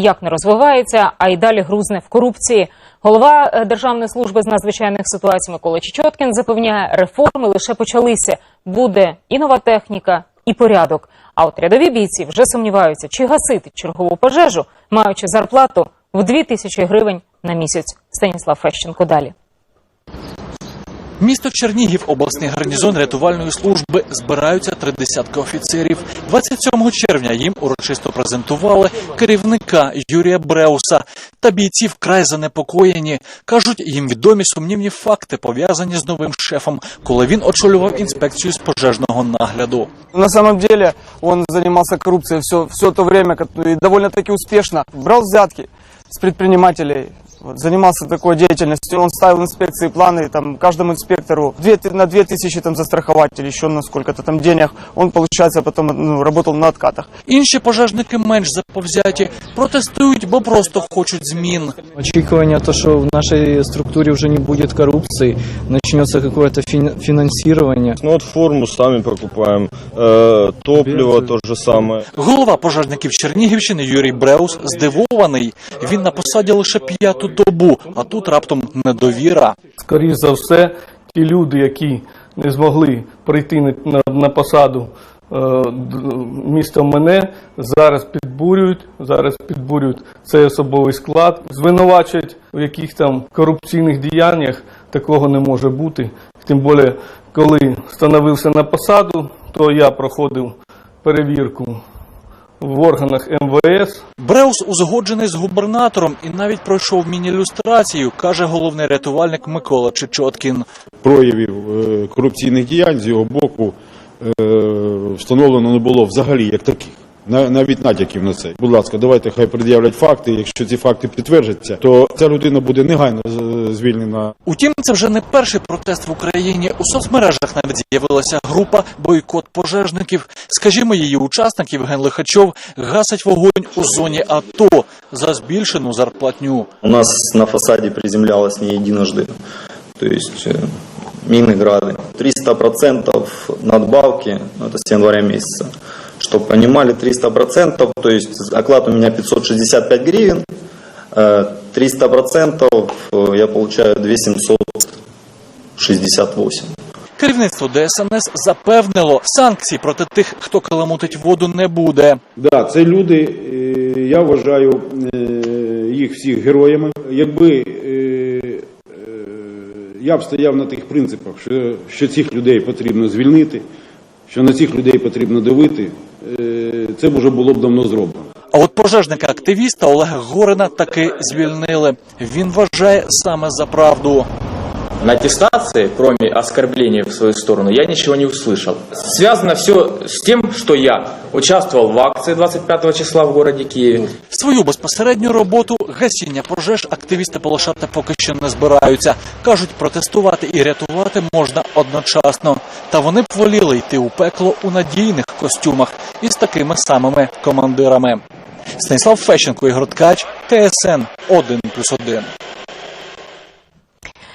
ніяк не розвивається, а й далі грузне в корупції. Голова е, Державної служби з надзвичайних ситуацій Микола Чечоткін запевняє, реформи лише почалися. Буде і нова техніка, і порядок. А от рядові бійці вже сумніваються, чи гасити чергову пожежу, маючи зарплату в 2 тисячі гривень на місяць. Станіслав Фещенко далі. Місто Чернігів, обласний гарнізон рятувальної служби. Збираються три десятки офіцерів. 27 червня їм урочисто презентували керівника Юрія Бреуса. Та бійці вкрай занепокоєні. Кажуть, їм відомі сумнівні факти, пов'язані з новим шефом, коли він очолював інспекцію з пожежного нагляду. На самом деле он занимался коррупцией все, все то время ко- и довольно-таки успешно. Брал взятки предпринимателей, вот, занимался такой деятельностью. Он ставил инспекции планы там, каждому инспектору две ты- на 2000 там, застраховать или еще на сколько-то там денег. Он, получается, потом ну, работал на откатах. Інші пожежники менш заповзяті, протестують, бо просто хочуть змін. Очікування, то, что в нашей структуре уже не будет коррупции, начнется какое-то фин- финансирование. Ну вот форму сами покупаем, э, топливо то же самое. Голова пожежників Чернігівщини Юрій Бреус здивований. Він на посаді лише п'яту добу, а тут раптом недовіра. скоріш за все, ті люди, які не змогли прийти на, на посаду е, міста мене, зараз підбурюють, зараз підбурюють цей особовий склад, звинувачують в яких там корупційних діяннях такого не може бути. Тим більше, коли становився на посаду, то я проходив перевірку в органах МВС, Бреус узгоджений з губернатором і навіть пройшов міні-люстрацію, каже головний рятувальник Микола Чечоткін. проявів е, корупційних діянь з його боку е, встановлено не було взагалі як таких На- Навіть натяків на це. Будь ласка, давайте хай пред'являть факти. Якщо ці факти підтвердяться, то ця людина буде негайно з- звільнена Утім, це вже не перший протест в Україні. У соцмережах навіть з'явилася група бойкот пожежників. Скажімо, її учасник Євген Лихачов гасить вогонь у зоні АТО за збільшену зарплатню. У нас на фасаде приземлялось не единожды, то есть э, мины, грады. 300% надбавки, ну, это с января месяца. Чтобы понимали, 300%, то есть оклад у меня 565 гривен, э, 300% э, я получаю 2768. Керівництво ДСНС запевнило, санкцій проти тих, хто каламутить воду, не буде. Да, це люди, е, я вважаю е, їх всіх героями. Якби е, е, я б стояв на тих принципах, що, що цих людей потрібно звільнити, що на цих людей потрібно давити, е, це вже було б давно зроблено. А от пожежника-активіста Олега Горина таки звільнили. Він вважає саме за правду. На аттестации, кроме оскорблений в свою сторону, я ничего не услышал. Связано все с тем, что я участвовал в акции 25 числа в городе Киеве. Свою безпосередню роботу гасіння пожеж активісти полишати поки що не збираються. кажуть, протестувати і рятувати можна одночасно. Та вони б воліли йти у пекло у надійних костюмах із такими самими командирами. Станіслав Фещенко, Ігор Ткач, ТСН 1+,1.